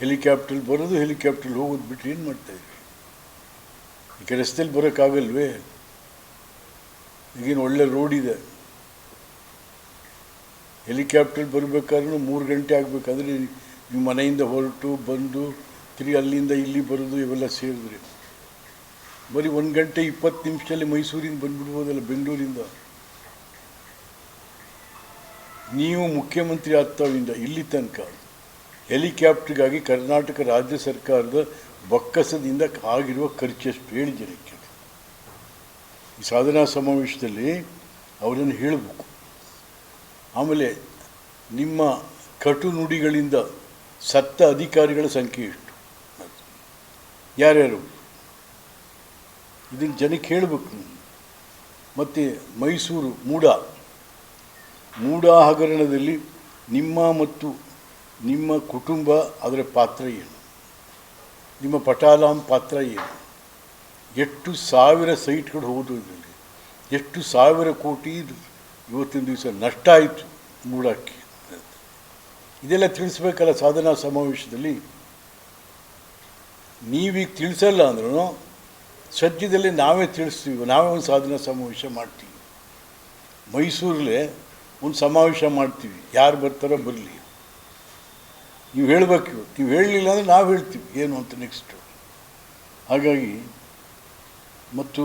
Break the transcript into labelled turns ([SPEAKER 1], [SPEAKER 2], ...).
[SPEAKER 1] ಹೆಲಿಕಾಪ್ಟ್ರಲ್ಲಿ ಬರೋದು ಹೆಲಿಕಾಪ್ಟ್ರಲ್ಲಿ ಹೋಗೋದು ಬಿಟ್ಟು ಏನು ಮಾಡ್ತಾಯಿದ್ವಿ ಈಗ ರಸ್ತೆಯಲ್ಲಿ ಬರೋಕ್ಕಾಗಲ್ವೇ? ಈಗೇನು ಒಳ್ಳೆ ರೋಡ್ ಇದೆ. ಹೆಲಿಕಾಪ್ಟ್ರಲ್ಲಿ ಬರಬೇಕಾದ್ರೂ ಮೂರು ಗಂಟೆ ಆಗಬೇಕಾದ್ರೆ ನೀವು ಮನೆಯಿಂದ ಹೊರಟು, ಬಂದು, ತಿರುಗಿ ಅಲ್ಲಿಂದ ಇಲ್ಲಿ ಬರೋದು, ಇವೆಲ್ಲ ಸೇರಿದ್ರಿ. ಬರೀ ಒಂದು ಗಂಟೆ ಇಪ್ಪತ್ತು ನಿಮಿಷದಲ್ಲಿ ಮೈಸೂರಿಂದ ಬಂದುಬಿಡ್ಬೋದಲ್ಲ, ಬೆಂಗಳೂರಿಂದ? ನೀವು ಮುಖ್ಯಮಂತ್ರಿ ಆಗ್ತಾವಿಂದ, ಇಲ್ಲಿ ತನಕ. ಹೆಲಿಕಾಪ್ಟ್ರಿಗಾಗಿ ಕರ್ನಾಟಕ ರಾಜ್ಯ ಸರ್ಕಾರದ ಬೊಕ್ಕಸದಿಂದ ಆಗಿರುವ ಖರ್ಚೆಷ್ಟು ಜನಕ್ಕೆ. ಈ ಸಾಧನಾ ಸಮಾವೇಶದಲ್ಲಿ ಅವರನ್ನು ಹೇಳಬೇಕು. ಆಮೇಲೆ ನಿಮ್ಮ ಕಟು ನುಡಿಗಳಿಂದ ಸತ್ತ ಅಧಿಕಾರಿಗಳ ಸಂಖ್ಯೆ ಎಷ್ಟು? ಯಾರ್ಯಾರು? ಇದನ್ನು ಜನಕ್ಕೆ ಹೇಳಬೇಕು ಮತ್ತು ಮೈಸೂರು ಮೂಡ. ಮೂಡ ಹಗರಣದಲ್ಲಿ ನಿಮ್ಮ ಮತ್ತು ನಿಮ್ಮ ಕುಟುಂಬ ಅದರ ಪಾತ್ರ ಏನು? ನಿಮ್ಮ ಪಟಾಲಾಂ ಪಾತ್ರ ಏನು? ಎಷ್ಟು ಸಾವಿರ ಸೈಟ್ಗಳು ಹೋದು ಇದರಲ್ಲಿ? ಎಷ್ಟು ಸಾವಿರ ಕೋಟಿ ಇವತ್ತಿನ ದಿವಸ ನಷ್ಟ ಆಯಿತು ಮೂಡಕ್ಕೆ ಇದೆಲ್ಲ ತಿಳಿಸ್ಬೇಕಲ್ಲ ಸಾಧನಾ ಸಮಾವೇಶದಲ್ಲಿ? ನೀವೀಗ ತಿಳಿಸಲ್ಲ ಅಂದ್ರೂ ಸದ್ಯದಲ್ಲಿ ನಾವೇ ತಿಳಿಸ್ತೀವಿ, ನಾವೇ ಒಂದು ಸಾಧನಾ ಸಮಾವೇಶ ಮಾಡ್ತೀವಿ. ಮೈಸೂರಲ್ಲೇ ಒಂದು ಸಮಾವೇಶ ಮಾಡ್ತೀವಿ, ಯಾರು ಬರ್ತಾರೋ ಬರಲಿ ನೀವು ಹೇಳಬೇಕು ಇವತ್ತು ನೀವು ಹೇಳಲಿಲ್ಲ ಅಂದರೆ ನಾವು ಹೇಳ್ತೀವಿ. ಏನು ಅಂತ ನೆಕ್ಸ್ಟು ಹಾಗಾಗಿ ಮತ್ತು